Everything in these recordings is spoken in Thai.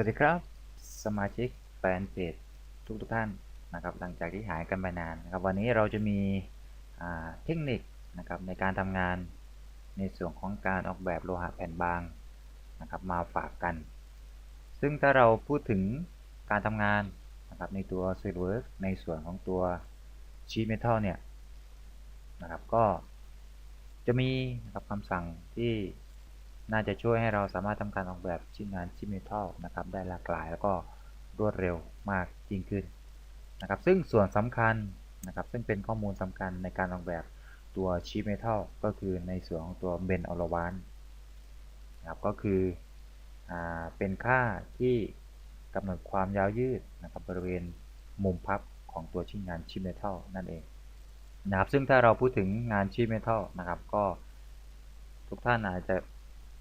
วัสดีครับ สมาชิกแฟนเพจทุกทุกๆท่านนะครับ หลังจากที่หายกันไปนานนะครับ วันนี้เราจะมีเทคนิคนะครับในการทำงานในส่วนของการออกแบบโลหะแผ่นบางนะครับ มาฝากกัน ซึ่งถ้าเราพูดถึงการทำงานนะครับในตัว s o l i d w o r k s ในส่วนของตัว Sheet Metal เนี่ยนะครับก็จะมีนะครับคำสั่งที่ น่าจะช่วยให้เราสามารถทำการออกแบบชิ้นงานชิ้นเมทัลนะครับได้หลากหลายแล้วก็รวดเร็วมากยิ่งขึ้นนะครับ ซึ่งส่วนสำคัญนะครับซึ่งเป็นข้อมูลสำคัญในการออกแบบตัวชีทเมทัลก็คือในส่วนของตัวเบนอลวานนะครับก็คืออเป็นค่าที่กำหนดความยาวยืดนะครับบริเวณมุมพับของตัวชิ้นงานชีทเมทัลนั่นเองนะครับซึ่งถ้าเราพูดถึงงานชีทเมทัลนะครับก็ทุกท่านอาจจะ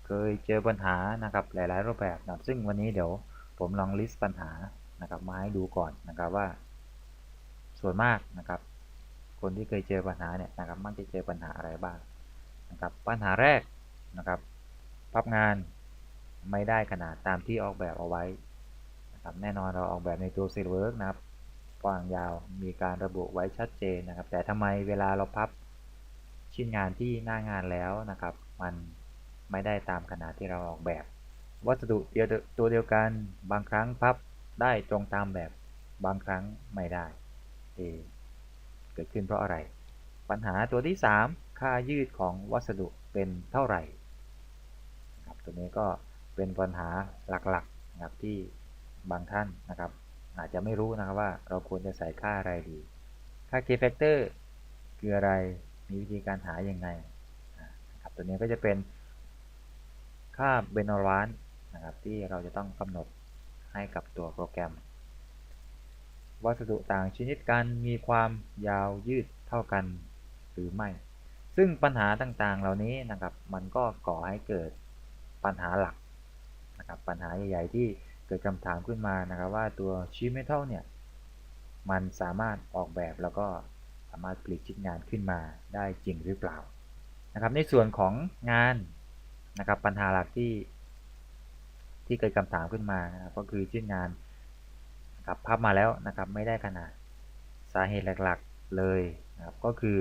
เคยเจอปัญหานะครับหลาย ๆ รูปแบบนะครับซึ่งวันนี้เดี๋ยวผมลองลิสต์ปัญหานะครับมาให้ดูก่อนนะครับว่า ส่วนมากนะครับ คนที่เคยเจอปัญหาเนี่ยนะครับมักจะเจอปัญหาอะไรบ้างนะครับปัญหาแรกนะครับพับงานไม่ได้ขนาดตามที่ออกแบบเอาไว้นะครับแน่นอนเราออกแบบในตัว s e l w o r k นะครับกว้างยาวมีการระบุไว้ชัดเจนนะครับ แต่ทำไมเวลาเราพับชิ้นงานที่หน้างานแล้วนะครับ มัน ไม่ได้ตามขนาดที่เราออกแบบ วัสดุเดียวตัวเดียวกัน บางครั้งพับได้ตรงตามแบบ บางครั้งไม่ได้เอเกิดขึ้นเพราะอะไร ปัญหาตัวที่ 3 ค่ายืดของวัสดุเป็นเท่าไหร่ครับตัวนี้ก็เป็นปัญหาหลักๆนะครับที่บางท่านนะครับ อาจจะไม่รู้นะครับว่าเราควรจะใส่ค่าอะไรดี ค่า K factor คืออะไรมีวิธีการหาอยังไงอ่านะครับตัวนี้ก็จะเป็น ค่าเบนอรานนะครับที่เราจะต้องกำหนดให้กับตัวโปรแกรม วัสดุต่างชนิดกันมีความยาวยืดเท่ากันหรือไม่ ซึ่งปัญหาต่างๆเหล่านี้นะครับมันก็ก่อให้เกิดปัญหาหลักนะครับปัญหาใหญ่ๆที่เกิดคำถามขึ้นมานะครับว่าตัวชีทเมทัลเนี่ยมันสามารถออกแบบแล้วก็สามารถผลิตชิ้นงานขึ้นมาได้จริงหรือเปล่านะครับในส่วนของงาน นะครับ ปัญหาหลักที่ ที่เกิดคำถามขึ้นมาก็คือชิ้นงานนะครับพับมาแล้วนะครับไม่ได้ขนาดสาเหตุหลักๆเลยนะครับก็คือ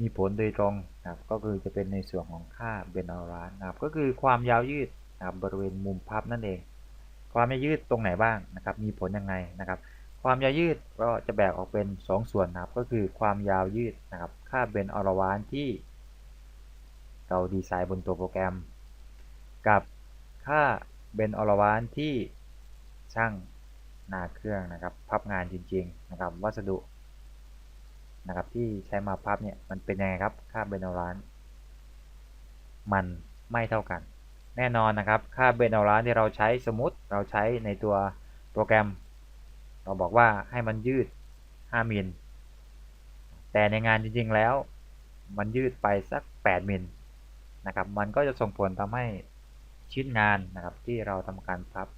มีผลโดยตรงนะครับก็คือจะเป็นในส่วนของค่าเบนอรานนะครับก็คือความยาวยืดนะครับบริเวณมุมพับนั่นเอง ความยาวยืดตรงไหนบ้างนะครับ มีผลยังไงนะครับ ความยาวยืดก็จะแบ่งออกเป็น 2 ส่วนนะครับ ก็คือความยาวยืดนะครับ ค่าเบนอรวานที่ เราดีไซน์บนตัวโปรแกรม กับค่าเบนอลวานที่ช่างหน้าเครื่องนะครับพับงานจริงๆนะครับวัสดุนะครับที่ใช้มาพับเนี่ยมันเป็นยังไงครับค่าเบนอลวานมันไม่เท่ากัน แน่นอนนะครับค่าเบนอลวานที่เราใช้สมมติเราใช้ในตัวโปรแกรม เราบอกว่าให้มันยืด 5มิลแต่ในงานจริงๆแล้ว มันยืดไปสัก 8มิล นะครับ มันก็จะส่งผลทำให้ชิ้นงานนะครับที่เราทำการพับ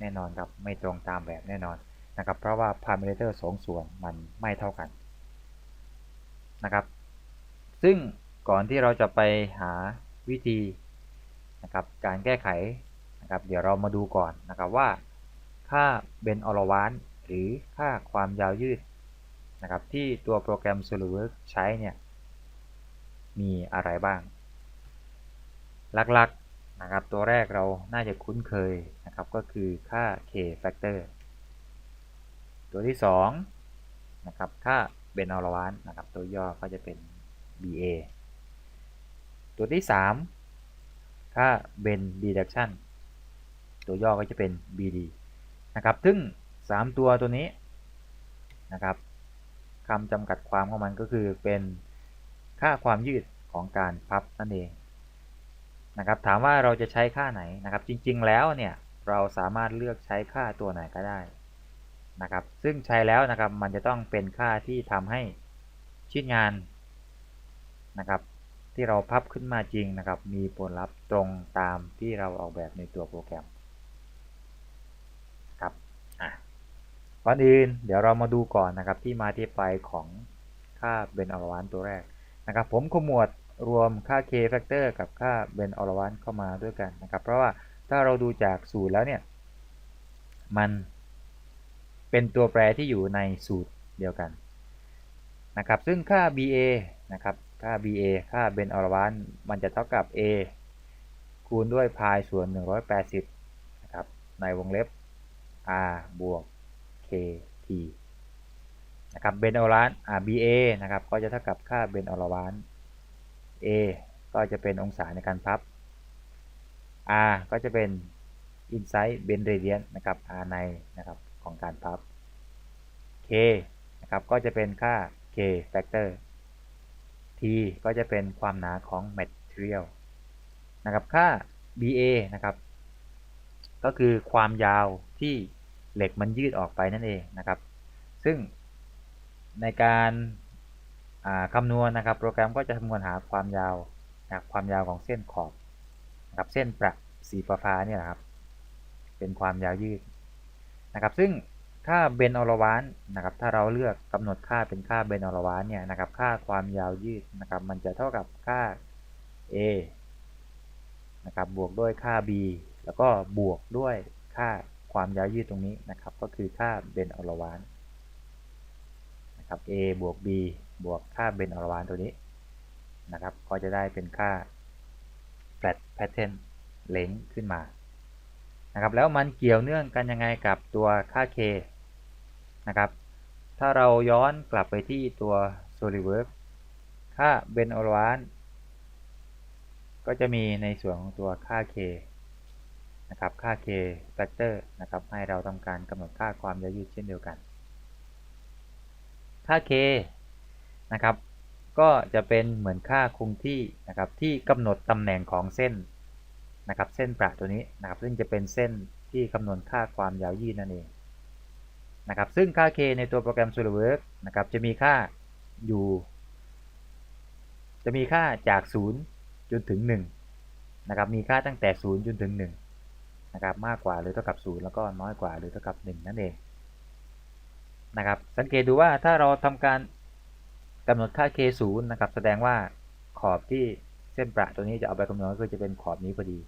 แน่นอนครับไม่ตรงตามแบบแน่นอนนะครับ เพราะว่าพารามิเตอร์สองส่วนมันไม่เท่ากันนะครับ ซึ่งก่อนที่เราจะไปหาวิธีนะครับการแก้ไขนะครับ เดี๋ยวเรามาดูก่อนนะครับว่า ค่าเบนอลวานหรือค่าความยาวยืดนะครับที่ตัวโปรแกรม SolidWorks ใช้เนี่ยมีอะไรบ้าง หลักๆนะครับตัวแรกเราน่าจะคุ้นเคยนะครับก็คือค่า K factor ตัวที่2นะครับค่าเบนอลวานนะครับตัวย่อก็จะเป็น BA ตัวที่ 3 ค่าเบน deduction ตัวย่อก็จะเป็น BD นะครับซึ่ง 3 ตัวตัวนี้นะครับคำจำกัดความของมันก็คือเป็นค่าความยืดของการพับนั่นเอง นะครับถามว่าเราจะใช้ค่าไหนนะครับ จริงๆแล้วเนี่ยเราสามารถเลือกใช้ค่าตัวไหนก็ได้นะครับ ซึ่งใช้แล้วนะครับมันจะต้องเป็นค่าที่ทำให้ชิ้นงานนะครับ ที่เราพับขึ้นมาจริงนะครับ มีผลลัพธ์ตรงตามที่เราออกแบบในตัวโปรแกรมครับอะก่อนอื่นเดี๋ยวเรามาดูก่อนนะครับที่มาที่ไปของค่าเบนอลวานตัวแรกนะครับ ผมขมวด รวมค่า k factor กับค่าเบนออลวัน เข้ามาด้วยกันนะครับ เพราะว่าถ้าเราดูจากสูตรแล้วเนี่ย มันเป็นตัวแปรที่อยู่ในสูตรเดียวกันนะครับ ซึ่งค่า BA นะครับ ค่า BA ค่าเบนออลวานมันจะเท่ากับ A คูณด้วยพายส่วน 180นะครับ ในวงเล็บ R บวก K T นะครับเบนออลวานอ่า BA นะครับ ก็จะเท่ากับค่าเบนออลวาน A ก็จะเป็นองศาในการพับ R ก็จะเป็น inside bend radius นะครับ R ในนะครับของการพับ K นะครับก็จะเป็นค่า K factor T ก็จะเป็นความหนาของ material นะครับค่า BA นะครับ ก็คือความยาวที่เหล็กมันยืดออกไปนั่นเองนะครับ ซึ่งในการ คำนวณนะครับ โปรแกรมก็จะคำนวณหาความยาวนะความยาวของเส้นขอบนะครับเส้นประสีฟ้าเนี่ยนะครับ เป็นความยาวยืดนะครับ ซึ่งค่าเบนอลวานนะครับ ถ้าเราเลือกกำหนดค่าเป็นค่าเบนอลวานเนี่ยนะครับ ค่าความยาวยืดนะครับ มันจะเท่ากับค่า a นะครับ บวกด้วยค่า b แล้วก็บวกด้วยค่าความยาวยืดตรงนี้นะครับ ก็คือค่าเบนอลวานนะครับ a บวก b บวกค่าเบนอลวานตัวนี้นะครับ ก็จะได้เป็นค่า flat pattern length ขึ้นมานะครับ แล้วมันเกี่ยวเนื่องกันยังไงกับตัวค่า k นะครับ ถ้าเราย้อนกลับไปที่ตัว SolidWorks ค่าเบนออลวานก็จะมีในส่วนของตัวค่า k นะครับค่า k factor นะครับให้เราทำการกำหนดค่าความยาวยืดเช่นเดียวกัน ค่า k นะครับ ก็จะเป็นเหมือนค่าคงที่นะครับที่กำหนดตำแหน่งของเส้นนะครับ เส้นประตัวนี้นะครับ ซึ่งจะเป็นเส้นที่คำนวณค่าความยาวยืดนั่นเองนะครับ ซึ่งค่า k ในตัวโปรแกรม SolidWorks นะครับ จะมีค่าอยู่ จะมีค่าจาก 0 จนถึง 1 นะครับ มีค่าตั้งแต่ 0 จนถึง 1 นะครับ มากกว่าหรือเท่ากับ 0 แล้วก็น้อยกว่าหรือเท่ากับ 1 นั่นเอง นะครับ สังเกตดูว่าถ้าเราทำการ กำหนดค่า k 0นะครับ แสดงว่าขอบที่เส้นประตัวนี้จะเอาไปคำนวณก็คือจะเป็นขอบนี้พอดี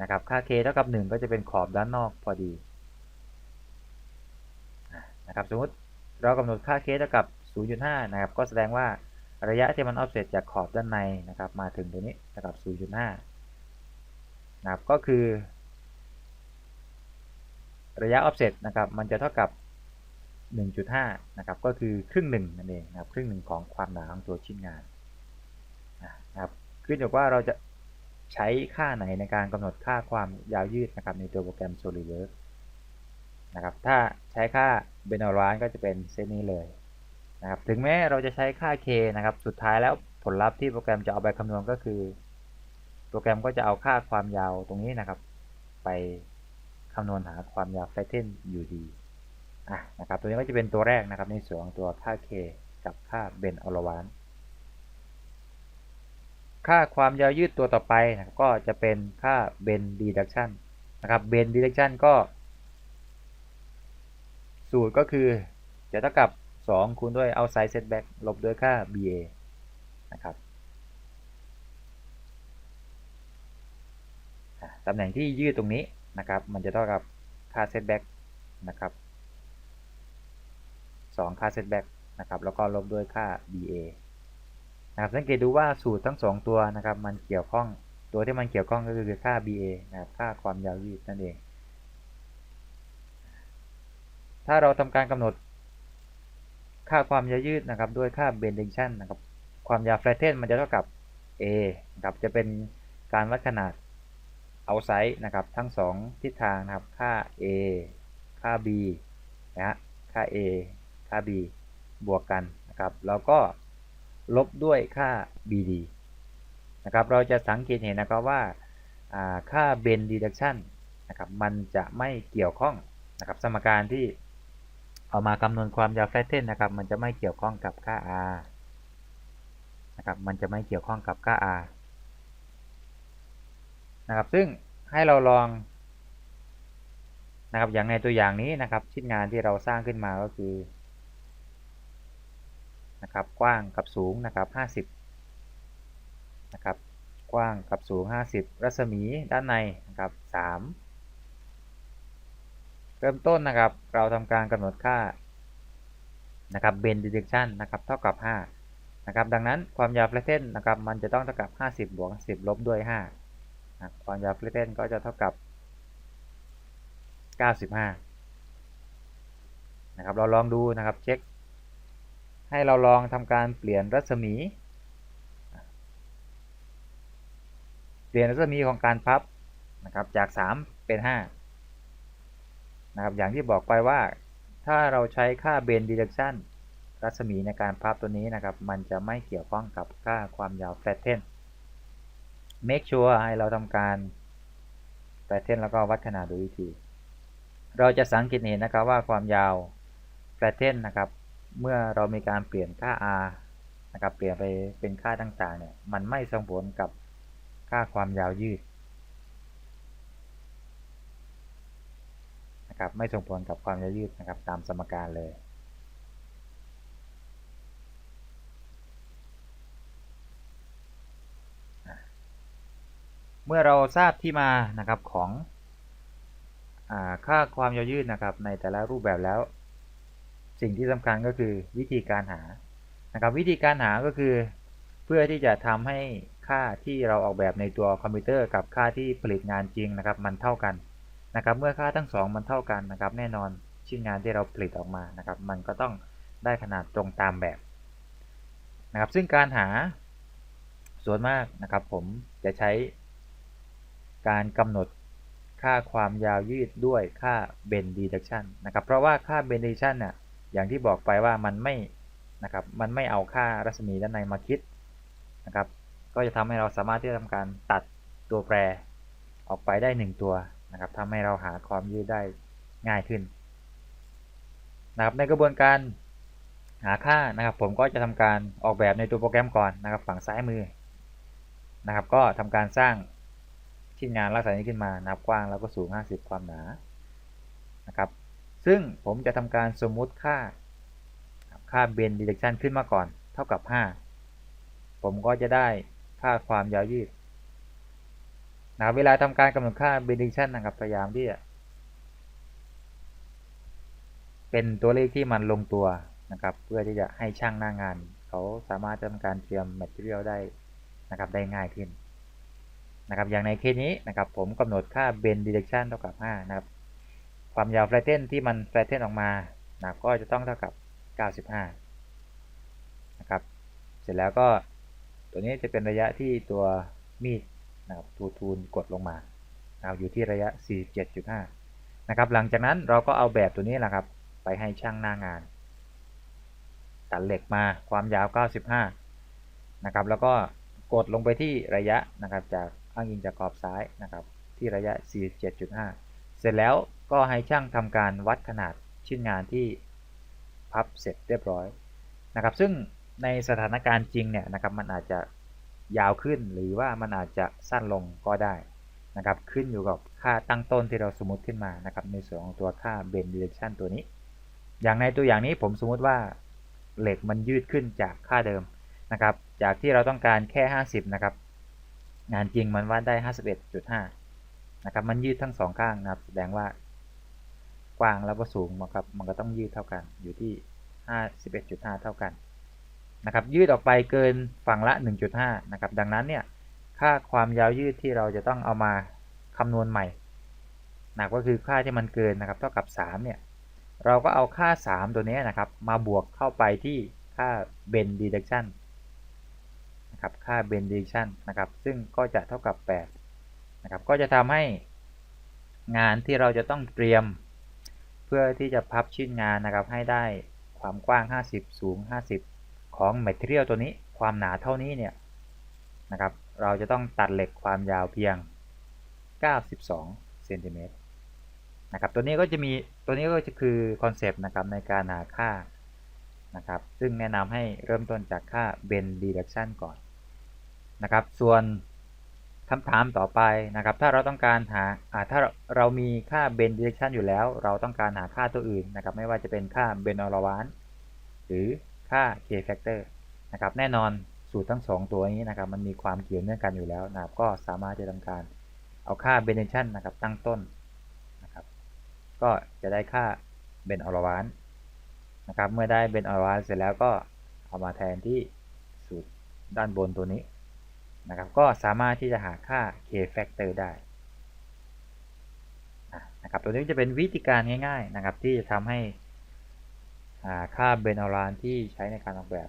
นะครับ ค่า k เท่ากับ 1 ก็จะเป็นขอบด้านนอกพอดีนะครับ สมมติเรากำหนดค่า k เท่ากับ 0.5 นะครับ ก็แสดงว่าระยะที่มันออฟเซตจากขอบด้านในนะครับ มาถึงตรงนี้เท่ากับ 0.5 นะครับ ก็คือ ระยะออฟเซตนะครับ มันจะเท่ากับ 1.5 นะครับ ก็คือครึ่งหนึ่งนั่นเองนะครับ ครึ่งหนึ่งของความหนาของตัวชิ้นงานนะครับขึ้นอยู่ว่าเราจะใช้ค่าไหนในการกำหนดค่าความยาวยืดนะครับในตัวโปรแกรม SolidWorks นะครับ ถ้าใช้ค่าเบนอลวานก็จะเป็นเส้นนี้เลยนะครับ ถึงแม้เราจะใช้ค่า k นะครับ สุดท้ายแล้วผลลัพธ์ที่โปรแกรมจะเอาไปคำนวณก็คือ โปรแกรมก็จะเอาค่าความยาวตรงนี้นะครับ ไปคำนวณหาความยาวแฟตเทนอยู่ดี อะนะครับตัวนี้ก็จะเป็นตัวแรกนะครับในส่วนของตัวค่า k กับค่าเบนอลวานค่าความยาวยืดตัวต่อไปนะก็จะเป็นค่าเบนดีดักชันนะครับเบนดีดักชันก็ สูตรก็คือจะเท่ากับ 2 คูณด้วย outside setback ลบด้วยค่า BA นะครับตำแหน่งที่ยืดตรงนี้นะครับ มันจะเท่ากับค่า setback นะครับ 2 ค่า setback นะครับ แล้วก็ลบด้วยค่า BA นะครับ สังเกตดูว่าสูตรทั้ง 2 ตัวนะครับ มันเกี่ยวข้อง ตัวที่มันเกี่ยวข้องก็คือค่า BA นะครับ ค่าความยาวยืดนั่นเอง ถ้าเราทำการกำหนด ค่าความยาวยืดนะครับ ด้วยค่า bendation นะครับ ความยาว flatten มันจะเท่ากับ A นะครับ จะเป็นการวัดขนาด outside นะครับ ทั้ง 2 ทิศทางนะครับ ค่า A ค่า B นะฮะค่า A ค่า B บวกกันนะครับแล้วก็ลบด้วยค่า BD นะครับเราจะสังเกตเห็นนะครับว่าค่า Bend Reduction นะครับมันจะไม่เกี่ยวข้องนะครับสมการที่เอามาคำนวณความยาว Flatten นะครับมันจะไม่เกี่ยวข้องกับค่า R นะครับมันจะไม่เกี่ยวข้องกับค่า R นะครับซึ่งให้เราลองนะครับอย่างในตัวอย่างนี้นะครับชิ้นงานที่เราสร้างขึ้นมาก็คือ นะครับ กว้างกับสูงนะครับ 50นะครับ กว้างกับสูง 50 รัศมีด้านในนะครับ 3 เริ่มต้นนะครับ เราทำการกำหนดค่านะครับเบนดิเ c ชันนะครับ เท่ากับ 5 นะครับ ดังนั้นความยาวแฟลเทนนะครับ มันจะต้องเท่ากับ 50 บวก 10 ลบด้วย5นะความยาวแฟลเทนก็จะเท่ากับ 95 นะครับ เราลองดูนะครับ เช็ค ให้เราลองทำการเปลี่ยนรัศมี เปลี่ยนรัศมีของการพับนะครับจาก 3 เป็น5นะครับอย่างที่บอกไปว่าถ้าเราใช้ค่าเบนดิเรกชันรัศมีในการพับตัวนี้นะครับ มันจะไม่เกี่ยวข้องกับค่าความยาวแฟตเทน make sure ให้เราทำการแฟตเทนแล้วก็วัดขนาดดูวิธี เราจะสังเกตเห็นนะครับว่าความยาวแฟตเทนนะครับ เมื่อเรามีการเปลี่ยนค่า r นะครับ เปลี่ยนไปเป็นค่าต่างๆ เนี่ย มันไม่ส่งผลกับค่าความยาวยืดนะครับ ไม่ส่งผลกับความยาวยืดนะครับ ตามสมการเลยเมื่อเราทราบที่มานะครับของอค่าความยาวยืดนะครับในแต่ละรูปแบบแล้ว สิ่งที่สำคัญก็คือวิธีการหานะครับวิธีการหาก็คือ เพื่อที่จะทำให้ค่าที่เราออกแบบในตัวคอมพิวเตอร์กับค่าที่ผลิตงานจริงนะครับ มันเท่ากันนะครับ เมื่อค่าทั้งสองมันเท่ากันนะครับ แน่นอนชิ้นงานที่เราผลิตออกมานะครับ มันก็ต้องได้ขนาดตรงตามแบบนะครับ ซึ่งการหาส่วนมากนะครับ ผมจะใช้การกำหนดค่าความยาวยืดด้วยค่าเบนดีดักชันนะครับ เพราะว่าค่าเบนดีดักชันเนี่ย อย่างที่บอกไปว่ามันไม่นะครับมันไม่เอาค่ารัศมีด้านในมาคิดนะครับ ก็จะทำให้เราสามารถที่จะทำการตัดตัวแปรออกไปได้ 1 ตัวนะครับทำให้เราหาความยืดได้ง่ายขึ้นนะครับในกระบวนการหาค่านะครับ ผมก็จะทำการออกแบบในตัวโปรแกรมก่อนนะครับ ฝั่งซ้ายมือนะครับ ก็ทำการสร้างชิ้นงานลักษณะนี้ขึ้นมานับกว้างแล้วก็สูง 50 ความหนานะครับ ซึ่งผมจะทำการสมมุติค่า ค่าเบนดิเรกชันขึ้นมาก่อน เท่ากับ 5 ผมก็จะได้ค่าความยาวยืดนะเวลาทำการกำหนดค่า prediction นนะครับพยายามที่จะเป็นตัวเลขที่มันลงตัวนะครับ เพื่อที่จะให้ช่างหน้างาน เขาสามารถทำการเตรียม material ได้นะครับได้ง่ายขึ้นนะครับอย่างในเคสนี้นะครับผมกำหนดค่า bend direction เท่ากับ 5 นะครับ ความยาว flatten ที่มัน flatten ออกมานะก็จะต้องเท่ากับ 95 นะครับ เสร็จแล้วก็ตัวนี้จะเป็นระยะที่ตัวมีดนะครับทูทูนกดลงมาเอาอยู่ที่ระยะ 47.5 นะครับ หลังจากนั้นเราก็เอาแบบตัวนี้แหละครับ ไปให้ช่างหน้างาน ตัดเหล็กมาความยาว 95 นะครับ แล้วก็กดลงไปที่ระยะนะครับ จากอ้างอิงจากขอบซ้ายนะครับ ที่ระยะ 47.5 เสร็จแล้วก็ให้ช่างทำการวัดขนาดชิ้นงานที่พับเสร็จเรียบร้อยนะครับ ซึ่งในสถานการณ์จริงเนี่ยนะครับมันอาจจะยาวขึ้นหรือว่ามันอาจจะสั้นลงก็ได้นะครับ ขึ้นอยู่กับค่าตั้งต้นที่เราสมมติขึ้นมานะครับ ในส่วนของตัวค่า bend direction ตัวนี้ อย่างในตัวอย่างนี้ผมสมมติว่าเหล็กมันยืดขึ้นจากค่าเดิมนะครับ จากที่เราต้องการแค่ 50 นะครับ งานจริงมันวัดได้ 51.5 นะครับมันยืดทั้งสองข้างนะครับ แสดงว่ากว้างแล้วก็สูงนะครับมันก็ต้องยืดเท่ากันอยู่ที่ 51.5 เท่ากันนะครับยืดออกไปเกินฝั่งละ 1.5นะครับดังนั้นเนี่ยค่าความยาวยืดที่เราจะต้องเอามาคำนวณใหม่นะก็คือค่าที่มันเกินนะครับเท่ากับ 3 เนี่ยเราก็เอาค่า 3 ตัวนี้นะครับ มาบวกเข้าไปที่ค่า bend deduction นะครับค่า bend deduction นะครับซึ่งก็จะเท่ากับ 8 นะครับก็จะทำให้งานที่เราจะต้องเตรียม เพื่อที่จะพับชิ้นงานนะครับให้ได้ความกว้าง 50 สูง 50 ของ Material ตัวนี้ความหนาเท่านี้เนี่ยนะครับเราจะต้องตัดเหล็กความยาวเพียง 92เซนติเมตรนะครับตัวนี้ก็จะมีตัวนี้ก็จะคือคอนเซปต์นะครับในการหาค่านะครับซึ่งแนะนำให้เริ่มต้นจากค่า Bend Reduction ก่อนนะครับส่วน คำถามต่อไปนะครับ ถ้าเราต้องการหาถ้าเรามีค่า Bend Reduction อยู่แล้ว เราต้องการหาค่าตัวอื่นนะครับ ไม่ว่าจะเป็นค่า Bend a l a v a n หรือค่า k factor นะครับ แน่นอนสูตรทั้ง 2 ตัวนี้นะครับ มันมีความเกี่ยวเนื่องกันอยู่แล้วนะครับ ก็สามารถจะทำการเอาค่า benediction นะครับ ตั้งต้นนะครับกก็จะได้ค่าเบนออลวานนะครับ เมื่อได้เบนออลวานเสร็จแล้วก็เอามาแทนที่สูตรด้านบนตัวนี้ นะครับก็สามารถที่จะหาค่า k factor ได้นะครับตัวนี้จะเป็นวิธีการง่ายๆนะครับที่จะทำให้หาค่าเบนอลวานที่ใช้ในการออกแบบ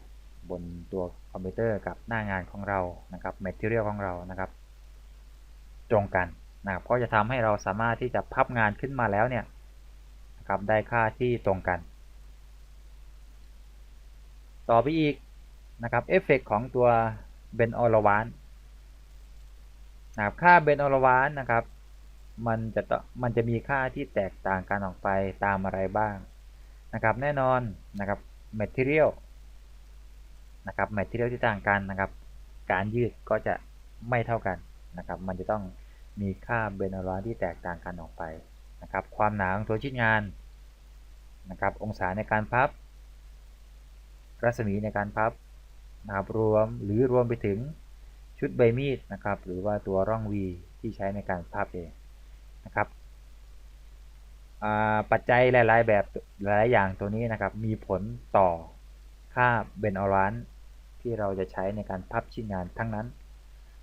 บนตัวคอมพิวเตอร์กับหน้างานของเรานะครับ material ของเรานะครับ ตรงกันนะครับก็จะทำให้เราสามารถที่จะพับงานขึ้นมาแล้วเนี่ยนะครับได้ค่าที่ตรงกัน ต่อไปอีกนะครับเอฟเฟกของตัวเบนออลวาน นะครับค่าเบนอลวานนะครับ มันจะต่อมันจะมีค่าที่แตกต่างกันออกไปตามอะไรบ้างนะครับแน่นอนนะครับ material นะครับ material ที่ต่างกันนะครับ การยืดก็จะไม่เท่ากันนะครับ มันจะต้องมีค่าเบนอลวานที่แตกต่างกันออกไปนะครับ ความหนาของตัวชิ้นงานนะครับ องศาในการพับ รัศมีในการพับนะครับรวมหรือรวมไปถึง ชุดใบมีดนะครับ หรือว่าตัวร่อง V ที่ใช้ในการพับเองนะครับปัจจัยหลาย ๆ แบบหลายๆอย่างตัวนี้นะครับ มีผลต่อค่าเบนอลวานที่เราจะใช้ในการพับชิ้นงานทั้งนั้น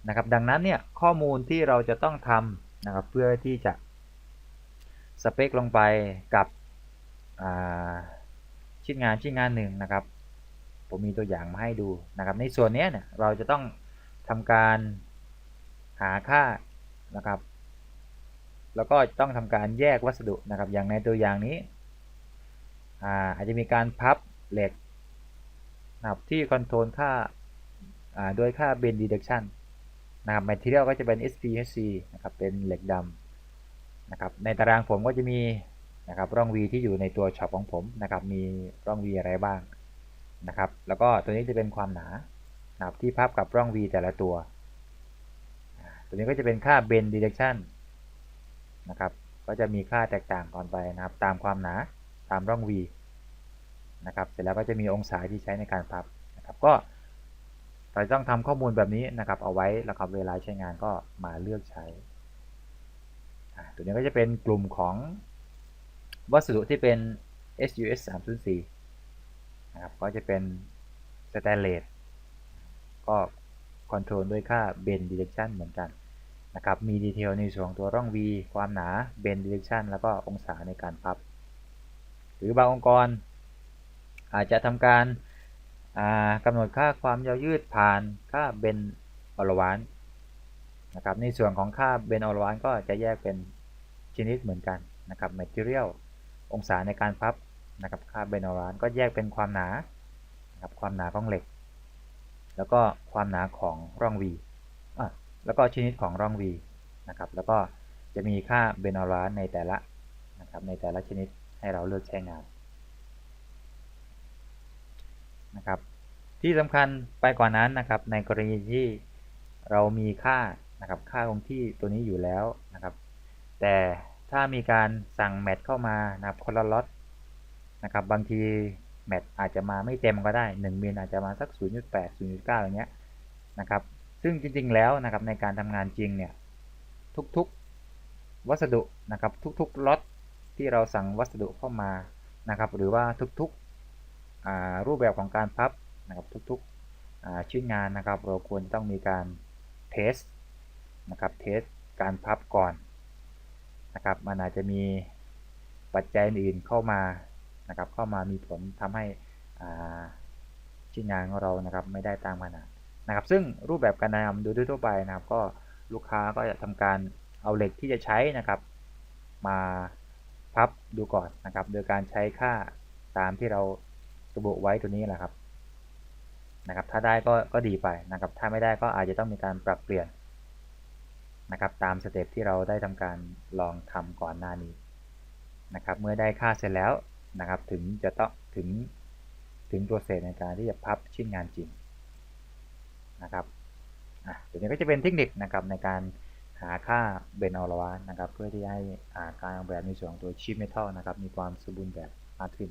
นะครับ ดังนั้นเนี่ยข้อมูลที่เราจะต้องทำนะครับเพื่อที่จะสเปคลงไปกับชิ้นงานชิ้นงานหนึ่งนะครับ ผมมีตัวอย่างมาให้ดูนะครับ ในส่วนนี้เนี่ยเราจะต้อง ทำการหาค่านะครับ แล้วก็ต้องทำการแยกวัสดุนะครับ อย่างในตัวอย่างนี้อาจจะมีการพับเหล็กนะครับที่คอนโทรลค่าโดยค่า bend deduction นะครับ material ก็จะเป็น SPHC นะครับ เป็นเหล็กดำนะครับ ในตารางผมก็จะมีนะครับร่อง V ที่อยู่ในตัวช็อปของผมนะครับ มีร่อง V อะไรบ้างนะครับ แล้วก็ตัวนี้จะเป็นความหนา นะครับที่พับกับร่อง V แต่ละตัว ตัวนี้ก็จะเป็นค่า bend deduction นะครับ ก็จะมีค่าแตกต่างก่อนไปนะครับ ตามความหนาตามร่อง V นะครับ เสร็จแล้วก็จะมีองศาที่ใช้ในการพับนะครับ ก็เราต้องทำข้อมูลแบบนี้นะครับ เอาไว้แล้วครับเวลาใช้งานก็มาเลือกใช้ ตัวนี้ก็จะเป็นกลุ่มของวัสดุที่เป็น SUS 304นะครับ ก็จะเป็นสแตนเลส ก็คอนโทรลด้วยค่า bend direction เหมือนกันนะครับ มีดีเทลในส่วนตัวร่อง V ความหนา bend direction แล้วก็องศาในการพับ หรือบางองค์กร อาจจะทำการกำหนดค่าความยาวยืดผ่านค่าเบนอลวานนะครับ ในส่วนของค่าเบนอลวานก็จะแยกเป็นชนิดเหมือนกันนะครับ material องศาในการพับนะครับค่าเบนอลวานก็แยกเป็นความหนานะครับความหนาของเหล็ก แล้วก็ความหนาของร่อง V อะแล้วก็ชนิดของร่อง V นะครับ แล้วก็จะมีค่าเบนอลาในแต่ละนะครับในแต่ละชนิดให้เราเลือกใช้งานนะครับ ที่สำคัญไปกว่านั้นนะครับ ในกรณีที่เรามีค่านะครับค่าคงที่ตัวนี้อยู่แล้วนะครับ แต่ถ้ามีการสั่งแมทเข้ามานะครับคนละล็อตนะครับบางที แมทอาจจะมาไม่เต็มก็ได้1มิลอาจจะมาสัก 0.8 0.9อย่างเงี้ยนะครับซึ่งจริงๆแล้วนะครับในการทำงานจริงเนี่ยทุกๆวัสดุนะครับทุกๆล็อตที่เราสั่งวัสดุเข้ามานะครับหรือว่าทุกๆรูปแบบของการพับนะครับทุกๆชิ้นงานนะครับ เราควรต้องมีการเทสนะครับเทสการพับก่อนนะครับมันอาจจะมีปัจจัยอื่นเข้ามา นะครับเข้ามามีผลทำให้ชิ้นงานของเรานะครับไม่ได้ตามขนาดนะครับ ซึ่งรูปแบบการนำโดยทั่วไปนะครับ ก็ลูกค้าก็จะทำการเอาเหล็กที่จะใช้นะครับ มาพับดูก่อนนะครับ โดยการใช้ค่าตามที่เราระบุไว้ตัวนี้แหละครับนะครับ ถ้าได้ก็ก็ดีไปนะครับ ถ้าไม่ได้ก็อาจจะต้องมีการปรับเปลี่ยนนะครับตามสเต็ปที่เราได้ทำการลองทำก่อนหน้านี้นะครับ เมื่อได้ค่าเสร็จแล้ว นะครับ ถึงจะต้องถึงถึงตัวเศษในการที่จะพับชิ้นงานจริงนะครับอะตัวนี้ก็จะเป็นเทคนิคนะครับในการหาค่าเบนอลวานะครับ เพื่อที่ให้การออกแบบในส่วนของตัวชิปเมทัลนะครับ มีความสมบูรณ์แบบมากขึ้น